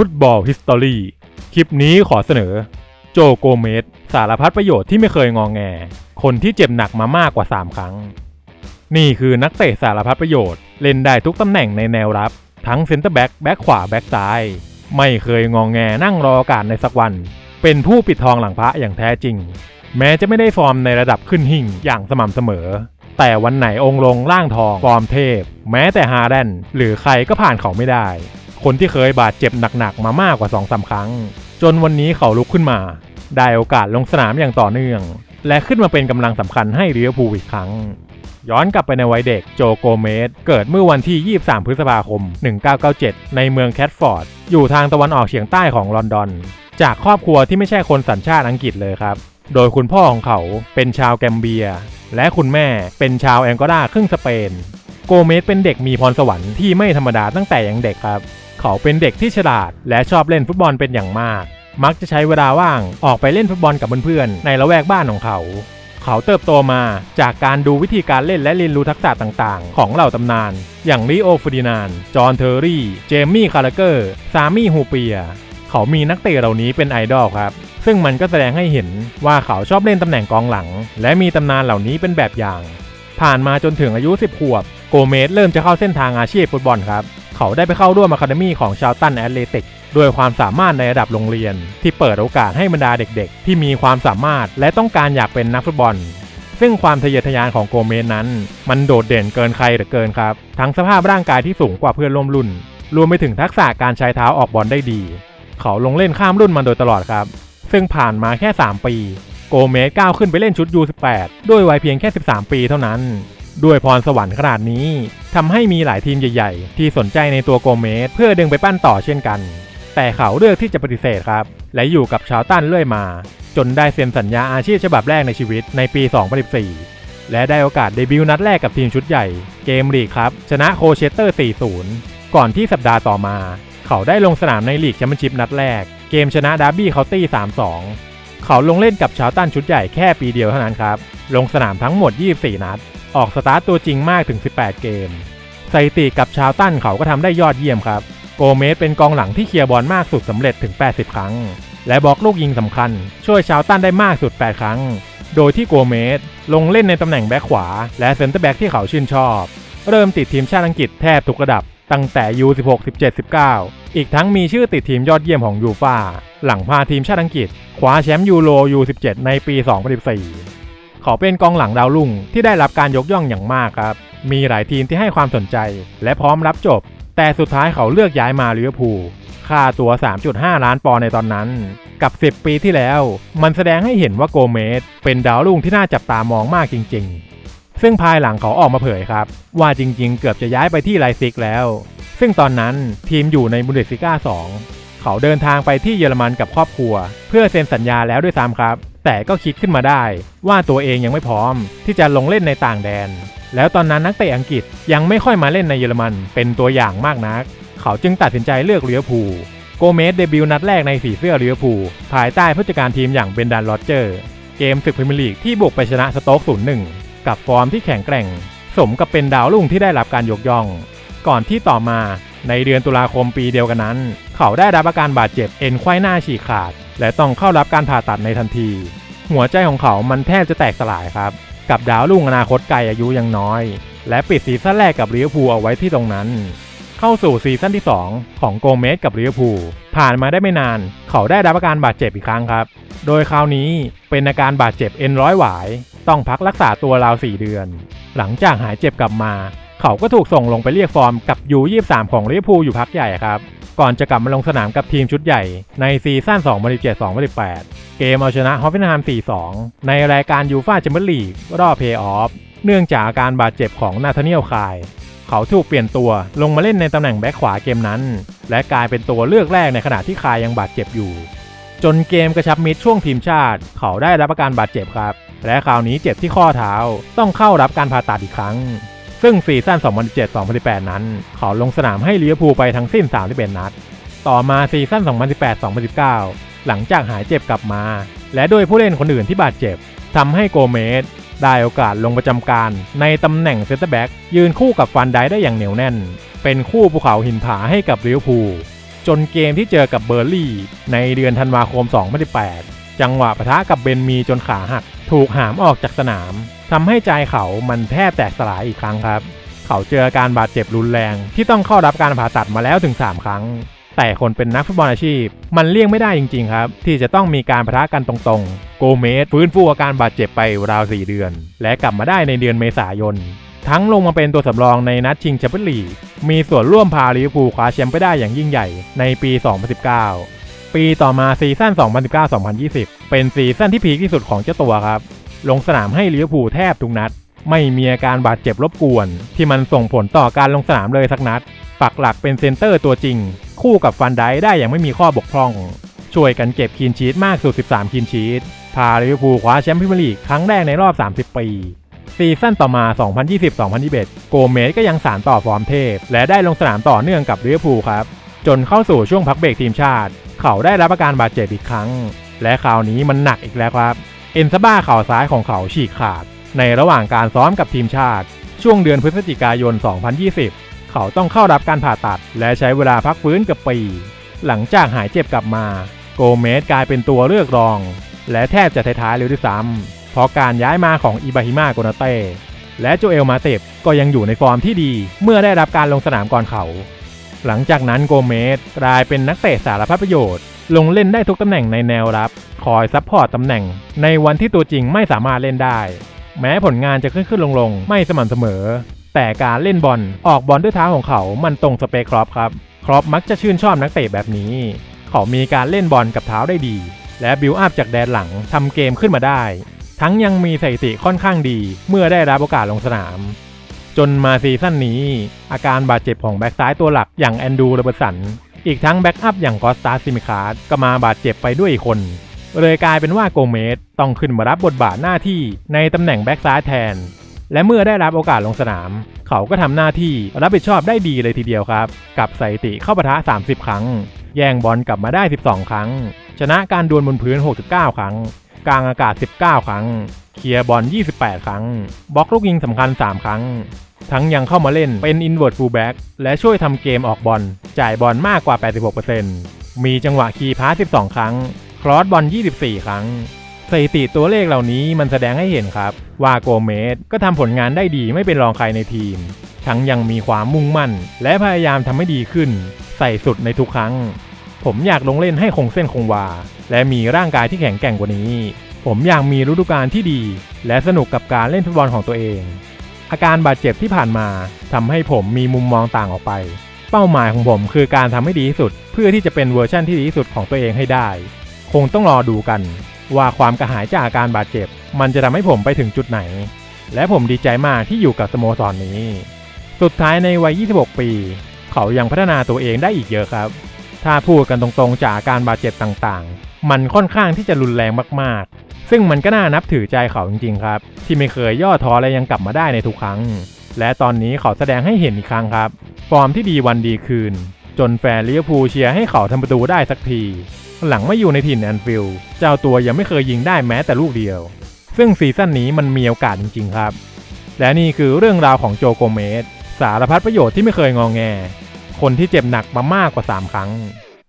ฟุตบอลฮิสตอรี่คลิปนี้ขอเสนอ โจโกเมสสารพัดประโยชน์ที่ไม่เคยงองแง คนที่เจ็บหนักมามากกว่า 3 ครั้ง นี่คือนักเตะสารพัดประโยชน์ เล่นได้ทุกตำแหน่งในแนวรับ ทั้งเซนเตอร์แบ็กแบ็กขวาแบ็กซ้าย ไม่เคยงองแงนั่งรอกาสในสักวัน เป็นผู้ปิดทองหลังพระอย่างแท้จริง แม้จะไม่ได้ฟอร์มในระดับขึ้นหิ่งอย่างสม่ำเสมอ แต่วันไหนองค์ลงร่างทองฟอร์มเทพ แม้แต่ฮาแดนหรือใครก็ผ่านเขาไม่ได้ คนที่เคยบาดเจ็บหนักๆมามากกว่า2อสาครั้ง จนวันนี้เขาลุกขึ้นมา ได้โอกาสลงสนามอย่างต่อเนื่อง และขึ้นมาเป็นกำลังสำคัญให้ลิเวอร์พูลอีกครั้ง ย้อนกลับไปในวัยเด็กโจโกเมสเกิดเมื่อวันที่ 23 พฤษภาคม 1997 ในเมืองแคทฟอร์ด อยู่ทางตะวันออกเฉียงใต้ของลอนดอน จากครอบครัวที่ไม่ใช่คนสัญชาติอังกฤษเลยครับ โดยคุณพ่อของเขาเป็นชาวแกมเบีย และคุณแม่เป็นชาวแองโกลาครึ่งสเปนโกเมสเป็นเด็กมีพรสวรรค์ที่ไม่ธรรมดาตั้งแต่ยังเด็กครับ เขาเป็นเด็กที่ฉลาด และชอบเล่นฟุตบอลเป็นอย่างมาก มักจะใช้เวลาว่างออกไปเล่นฟุตบอลกับเพื่อนๆในละแวกบ้านของเขา เขาเติบโตมาจากการดูวิธีการเล่นและเรียนรู้ทักษะต่างๆ ของเหล่าตำนาน อย่างลิโอฟูดินาน จอห์นเทอร์รี่ เจมี่คาร์เกอร์ ซามี่ฮูเปีย เขามีนักเตะเหล่านี้เป็นไอดอลครับซึ่งมันก็แสดงให้เห็นว่าเขาชอบเล่นตำแหน่งกองหลัง และมีตำนานเหล่านี้เป็นแบบอย่าง ผ่านมาจนถึงอายุ 10 ขวบ โกเมสเริ่มจะเข้าเส้นทางอาชีพฟุตบอลครับ เขาได้ไปเข้าร่วมอะคาเดมี่ของชาวตันแอตเลติกด้วยความสามารถในระดับโรงเรียน ที่เปิดโอกาสให้บรรดาเด็กๆ ที่มีความสามารถและต้องการอยากเป็นนักฟุตบอล ซึ่งความทะเยอทะยานของโกเมสนั้น มันโดดเด่นเกินใครเหลือเกินครับ ทั้งสภาพร่างกายที่สูงกว่าเพื่อนร่วมรุ่น รวมไปถึงทักษะการใช้เท้าออกบอลได้ดี เขาลงเล่นข้ามรุ่นมาโดยตลอดครับ ซึ่งผ่านมาแค่ 3 ปี โกเมสก้าวขึ้นไปเล่นชุด U18 ด้วยวัยเพียงแค่ 13 ปีเท่านั้น ด้วยพรสวรรค์ขนาดนี้ทำให้มีหลายทีมใหญ่ๆ ที่สนใจในตัวโกเมสเพื่อดึงไปปั้นต่อเช่นกัน แต่เขาเลือกที่จะปฏิเสธครับ และอยู่กับชาวตันเรื่อยมา จนได้เซ็นสัญญาอาชีพฉบับแรกในชีวิตในปี 2014 และได้โอกาสเดบิวต์นัดแรกกับทีมชุดใหญ่ เกมลีกครับ ชนะโคเชสเตอร์ 4-0 ก่อนที่สัปดาห์ต่อมา เขาได้ลงสนามในลีกแชมเปี้ยนชิพนัดแรก เกมชนะดาร์บี้เคาน์ตี้ 3-2 เขาลงเล่นกับชาวตันชุดใหญ่แค่ปีเดียวเท่านั้นครับลงสนามทั้งหมด 24 นัด ออกสตาร์ตตัวจริงมากถึง 18 เกมสถิติกับชาวตันเขาก็ทำได้ยอดเยี่ยมครับ โกเมสเป็นกองหลังที่เคลียร์บอลมากสุดสำเร็จถึง 80 ครั้ง และบล็อกลูกยิงสำคัญ ช่วยชาวตันได้มากสุด 8 ครั้ง โดยที่โกเมสลงเล่นในตำแหน่งแบ็คขวา และเซนเตอร์แบ็กที่เขาชื่นชอบ เริ่มติดทีมชาติอังกฤษแทบทุกระดับตั้งแต่ U16 17 19 อีกทั้งมีชื่อติดทีมยอดเยี่ยมของยูฟาหลังพาทีมชาติอังกฤษคว้าแชมป์ยูโร U17 ในปี 2014 ขาเป็นกองหลังดาวรุ่งที่ได้รับการยกย่องอย่างมากครับ มีหลายทีมที่ให้ความสนใจ และพร้อมรับจบ แต่สุดท้ายเขาเลือกย้ายมาลิเวอร์พูลค่าตัว 3.5 ล้านปอนด์ในตอนนั้น กับ 10 ปีที่แล้ว มันแสดงให้เห็นว่าโกเมสเป็นดาวรุ่งที่น่าจับตามองมากจริง ๆ ซึ่งภายหลังเขาออกมาเผยครับ ว่าจริงๆ เกือบจะย้ายไปที่ไลซิกแล้ว ซึ่งตอนนั้นทีมอยู่ในบุนเดสซิก้า 2 เขาเดินทางไปที่เยอรมันกับครอบครัว เพื่อเซ็นสัญญาแล้วด้วยซ้ำครับ แต่ก็คิดขึ้นมาได้ ว่าตัวเองยังไม่พร้อม ที่จะลงเล่นในต่างแดน แล้วตอนนั้นนักเตะอังกฤษยังไม่ค่อยมาเล่นในเยอรมันเป็นตัวอย่างมากนัก เขาจึงตัดสินใจเลือกลิเวอร์พูลโกเมสเดบิวต์นัดแรกในสีเสื้อลิเวอร์พูลภายใต้ผู้จัดการทีมอย่างเบนดันโรเจอร์ เกมศึกพรีเมียร์ลีกที่บุกไปชนะสโต๊ก0-1กับฟอร์มที่แข็งแกร่ง สมกับเป็นดาวรุ่งที่ได้รับการยกย่อง ก่อนที่ต่อมาในเดือนตุลาคมปีเดียวกันนั้น เขาได้รับอาการบาดเจ็บเอ็นไขว้หน้าฉีกขาด และต้องเข้ารับการผ่าตัดในทันที หัวใจของเขามันแทบจะแตกสลายครับ กับดาวรุ่งอนาคตไกลอายุยังน้อย และปิดซีซั่นแรกกับลิเวอร์พูลเอาไว้ที่ตรงนั้น เข้าสู่ซีซั่นที่ 2 ของโกเมสกับลิเวอร์พูลผ่านมาได้ไม่นาน เขาได้รับอาการบาดเจ็บอีกครั้งครับ โดยคราวนี้เป็นอาการบาดเจ็บเอ็นร้อยหวาย ต้องพักรักษาตัวราว4เดือน หลังจากหายเจ็บกลับมา เขาก็ถูกส่งลงไปเรียกฟอร์มกับยู23ของลิเวอร์พูลอยู่พักใหญ่ครับ ก่อนจะกลับมาลงสนามกับทีมชุดใหญ่ในซีซั่น2017-2018 เกมเอาชนะฮอฟเฟนไฮม์4-2 ในรายการยูฟ่าแชมเปี้ยนลีกรอบเพย์ออฟเนื่องจากอาการบาดเจ็บของนาธาเนียลคาย เขาถูกเปลี่ยนตัวลงมาเล่นในตำแหน่งแบ็คขวาเกมนั้น และกลายเป็นตัวเลือกแรกในขณะที่คายยังบาดเจ็บอยู่ จนเกมกระชับมิตรช่วงทีมชาติ เขาได้รับอาการบาดเจ็บครับ และคราวนี้เจ็บที่ข้อเท้าต้องเข้ารับการผ่าตัดอีกครั้ง ซึ่งซีซั่น 2017-2018 นั้น เขาลงสนามให้ลิเวอร์พูลไปทั้งสิ้น 31 นัด ต่อมาซีซั่น 2018-2019 หลังจากหายเจ็บกลับมา และด้วยผู้เล่นคนอื่นที่บาดเจ็บทำให้โกเมสได้โอกาสลงประจำการในตำแหน่งเซนเตอร์แบ็กยืนคู่กับฟันไดได้อย่างเหนียวแน่น เป็นคู่ภูเขาหินผาให้กับลิเวอร์พูลจนเกมที่เจอกับเบอร์ลี่ในเดือนธันวาคม 2018 จังหวะปะทะกับเบนมีจนขาหัก ถูกหามออกจากสนามทำให้ใจเขามันแทบแตกสลายอีกครั้งครับ เขาเจออาการบาดเจ็บรุนแรง ที่ต้องเข้ารับการผ่าตัดมาแล้วถึง 3 ครั้ง แต่คนเป็นนักฟุตบอลอาชีพ มันเลี่ยงไม่ได้จริง ๆ ครับ ที่จะต้องมีการประทะกันตรงๆ โกเมสฟื้นฟูอาการบาดเจ็บไปราว 4 เดือน และกลับมาได้ในเดือนเมษายนทั้งลงมาเป็นตัวสำรองในนัดชิงแชมเปี้ยนลีก มีส่วนร่วมพาลิเวอร์พูลคว้าแชมป์ไปได้อย่างยิ่งใหญ่ในปี 2019 ปีต่อมาซีซั่น 2019-2020 เป็นซีซั่นที่พีคที่สุดของเจ้าตัวครับ ลงสนามให้ลิเวอร์พูลแทบทุกนัด ไม่มีอาการบาดเจ็บรบกวน ที่มันส่งผลต่อการลงสนามเลยสักนัด ปักหลักเป็นเซนเตอร์ตัวจริง คู่กับฟันไดได้อย่างไม่มีข้อบกพร่อง ช่วยกันเก็บคีนชีตมากสุด 13 คีนชีตพาลิเวอร์พูลคว้าแชมป์พรีเมียร์ลีกครั้งแรกในรอบ 30 ปีซีซั่นต่อมา 2020-2021 โกเมสก็ยังสานต่อฟอร์มเทพ และได้ลงสนามต่อเนื่องกับลิเวอร์พูลครับ จนเข้าสู่ช่วงพักเบรกทีมชาติ เขาได้รับอาการบาดเจ็บอีกครั้ง และคราวนี้มันหนักอีกแล้วครับ เอ็นซาบ้าเข่าซ้ายของเขาฉีกขาด ในระหว่างการซ้อมกับทีมชาติ ช่วงเดือนพฤศจิกายน 2020 เขาต้องเข้ารับการผ่าตัด และใช้เวลาพักฟื้นเกับปี หลังจากหายเจ็บกลับมา โกเมสกลายเป็นตัวเลือกรอง และแทบจะท้ายๆเลยด้วยซ้ำเพราะการย้ายมาของอิบาฮิมาโกนาเต้และโจเอลมาเตบก็ยังอยู่ในฟอร์มที่ดี เมื่อได้รับการลงสนามก่อนเขา หลังจากนั้นโกเมสกลายเป็นนักเตะสารพัดประโยชน์ ลงเล่นได้ทุกตำแหน่งในแนวรับ คอยซัพพอร์ตตำแหน่ง ในวันที่ตัวจริงไม่สามารถเล่นได้ แม้ผลงานจะขึ้นขึ้นลงลงๆไม่สม่ำเสมอ แต่การเล่นบอลออกบอลด้วยเท้าของเขามันตรงสเปคครอปครับครอปมักจะชื่นชอบนักเตะแบบนี้ เขามีการเล่นบอลกับเท้าได้ดี และบิวอัพจากแดนหลังทำเกมขึ้นมาได้ ทั้งยังมีสถิติค่อนข้างดีเมื่อได้รับโอกาสลงสนาม จนมาซีซั่นนี้ อาการบาดเจ็บของแบ็กซ้ายตัวหลักอย่างแอนดูโรเบร์ตสัน อีกทั้งแบ็กอัพอย่างกอสตาซิมิคาร์ดก็มาบาดเจ็บไปด้วยอีกคน เลยกลายเป็นว่าโกเมสต้องขึ้นมารับบทบาทหน้าที่ในตำแหน่งแบ็กซ้ายแทน และเมื่อได้รับโอกาสลงสนาม เขาก็ทำหน้าที่รับผิดชอบได้ดีเลยทีเดียวครับ กับสถิติเข้าปะทะ 30 ครั้ง แย่งบอลกลับมาได้ 12 ครั้ง ชนะการดวลบนพื้น 69 ครั้ง กลางอากาศ 19 ครั้ง เคลียร์บอล 28 ครั้ง บล็อกลูกยิงสำคัญ 3 ครั้ง ทั้งยังเข้ามาเล่นเป็น invert fullback และช่วยทำเกมออกบอล จ่ายบอลมากกว่า 86%มีจังหวะคีย์พาส 12 ครั้ง ครอสบอล 24 ครั้งสถิติตัวเลขเหล่านี้มันแสดงให้เห็นครับ ว่าโกเมสก็ทำผลงานได้ดีไม่เป็นรองใครในทีม ทั้งยังมีความมุ่งมั่น และพยายามทำให้ดีขึ้น ใส่สุดในทุกครั้ง ผมอยากลงเล่นให้คงเส้นคงวา และมีร่างกายที่แข็งแกร่งกว่านี้ ผมอยากมีฤดูกาลที่ดี และสนุกกับการเล่นฟุตบอลของตัวเอง อาการบาดเจ็บที่ผ่านมาทำให้ผมมีมุมมองต่างออกไป เป้าหมายของผมคือการทำให้ดีที่สุด เพื่อที่จะเป็นเวอร์ชั่นที่ดีที่สุดของตัวเองให้ได้ คงต้องรอดูกัน ว่าความกระหายจากอาการบาดเจ็บ มันจะทำให้ผมไปถึงจุดไหน และผมดีใจมากที่อยู่กับสโมสรนนี้ สุดท้ายในวัย 26 ปี เขายังพัฒนาตัวเองได้อีกเยอะครับ ถ้าพูดกันตรงๆจากอาการบาดเจ็บต่างๆ มันค่อนข้างที่จะรุนแรงมากๆ ซึ่งมันก็น่านับถือใจเขาจริงๆครับ ที่ไม่เคยย่อท้อและยังกลับมาได้ในทุกครั้ง และตอนนี้เขาแสดงให้เห็นอีกครั้งครับ ฟอร์มที่ดีวันดีคืน จนแฟนลิเวอร์พูลเชียร์ให้เขาทำประตูได้สักที หลังไม่อยู่ในถิ่นแอนฟิลด์เจ้าตัวยังไม่เคยยิงได้แม้แต่ลูกเดียว ซึ่งซีซั่นนี้มันมีโอกาสจริงๆครับ และนี่คือเรื่องราวของโจโกเมสสารพัดประโยชน์ที่ไม่เคยงองแง คนที่เจ็บหนักมามากกว่า 3 ครั้ง